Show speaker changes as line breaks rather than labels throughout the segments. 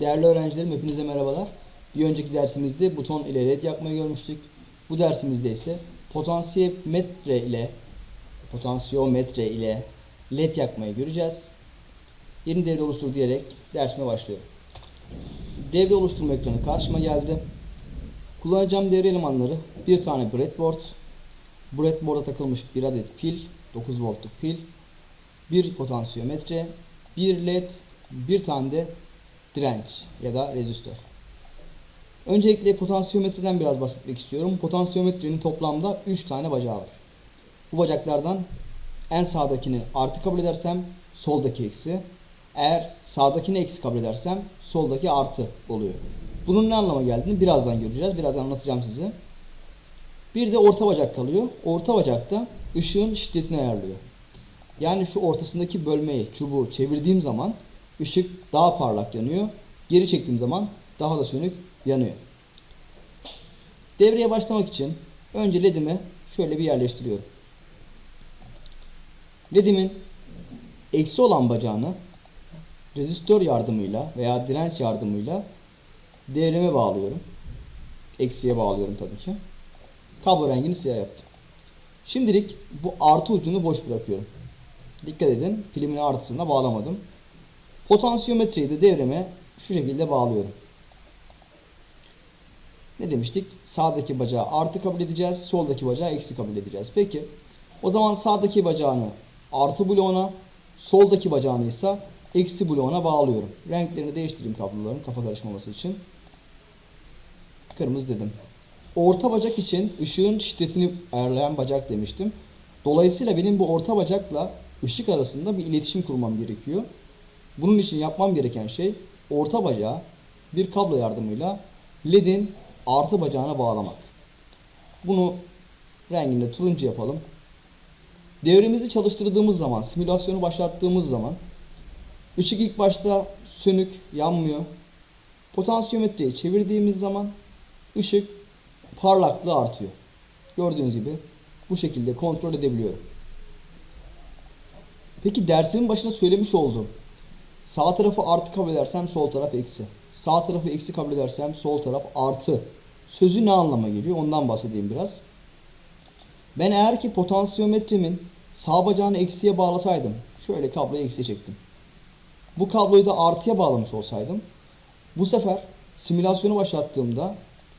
Değerli öğrencilerim hepinize merhabalar. Bir önceki dersimizde buton ile led yakmayı görmüştük. Bu dersimizde ise potansiyometre ile potansiyometre ile led yakmayı göreceğiz. Yeni devre oluştur diyerek dersime başlıyorum. Devre oluşturma ekranı karşıma geldi. Kullanacağım devre elemanları bir tane breadboard, breadboard'a takılmış bir adet pil, 9 voltluk pil, bir potansiyometre, bir led, bir tane de direnç ya da rezistör. Öncelikle potansiyometreden biraz bahsetmek istiyorum. Potansiyometrenin toplamda 3 tane bacağı var. Bu bacaklardan en sağdakini artı kabul edersem soldaki eksi. Eğer sağdakini eksi kabul edersem soldaki artı oluyor. Bunun ne anlama geldiğini birazdan göreceğiz. Birazdan anlatacağım size. Bir de orta bacak kalıyor. Orta bacakta ışığın şiddetini ayarlıyor. Yani şu ortasındaki bölmeyi, çubuğu çevirdiğim zaman ışık daha parlak yanıyor. Geri çektiğim zaman daha da sönük yanıyor. Devreye başlamak için önce ledimi şöyle bir yerleştiriyorum. Ledimin eksi olan bacağını rezistör yardımıyla veya direnç yardımıyla devreme bağlıyorum. Eksiye bağlıyorum tabii ki. Kablo rengini siyah yaptım. Şimdilik bu artı ucunu boş bırakıyorum. Dikkat edin pilimin artısına bağlamadım. Potansiyometreyi de devreme şu şekilde bağlıyorum. Ne demiştik? Sağdaki bacağı artı kabul edeceğiz. Soldaki bacağı eksi kabul edeceğiz. Peki o zaman sağdaki bacağını artı bloğuna, soldaki bacağını ise eksi bloğuna bağlıyorum. Renklerini değiştireyim kabloların kafa karışmaması için. Kırmızı dedim. Orta bacak için ışığın şiddetini ayarlayan bacak demiştim. Dolayısıyla benim bu orta bacakla ışık arasında bir iletişim kurmam gerekiyor. Bunun için yapmam gereken şey orta bacağı bir kablo yardımıyla ledin artı bacağına bağlamak. Bunu renginde turuncu yapalım. Devremizi çalıştırdığımız zaman, simülasyonu başlattığımız zaman ışık ilk başta sönük, yanmıyor. Potansiyometreyi çevirdiğimiz zaman ışık parlaklığı artıyor. Gördüğünüz gibi bu şekilde kontrol edebiliyorum. Peki dersimin başına söylemiş olduğum sağ tarafı artı kabul edersem sol taraf eksi. Sağ tarafı eksi kabul edersem sol taraf artı. Sözü ne anlama geliyor ondan bahsedeyim biraz. Ben eğer ki potansiyometremin sağ bacağını eksiye bağlasaydım. Şöyle kabloyu eksiye çektim. Bu kabloyu da artıya bağlamış olsaydım. Bu sefer simülasyonu başlattığımda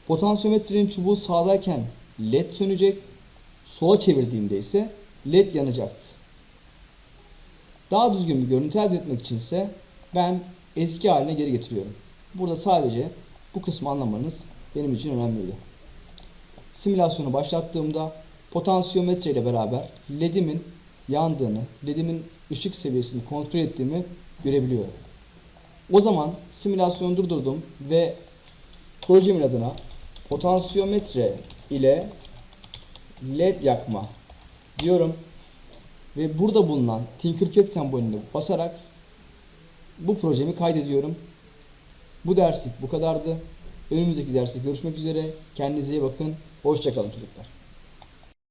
potansiyometrenin çubuğu sağdayken led sönecek. Sola çevirdiğimde ise led yanacaktı. Daha düzgün bir görüntü elde etmek için ise ben eski haline geri getiriyorum. Burada sadece bu kısmı anlamanız benim için önemliydi. Simülasyonu başlattığımda potansiyometre ile beraber ledimin yandığını, ledimin ışık seviyesini kontrol ettiğimi görebiliyorum. O zaman simülasyonu durdurdum ve projemin adına potansiyometre ile led yakma diyorum ve burada bulunan Tinkercad sembolüne basarak bu projemi kaydediyorum. Bu derslik bu kadardı. Önümüzdeki derste görüşmek üzere. Kendinize iyi bakın. Hoşçakalın çocuklar.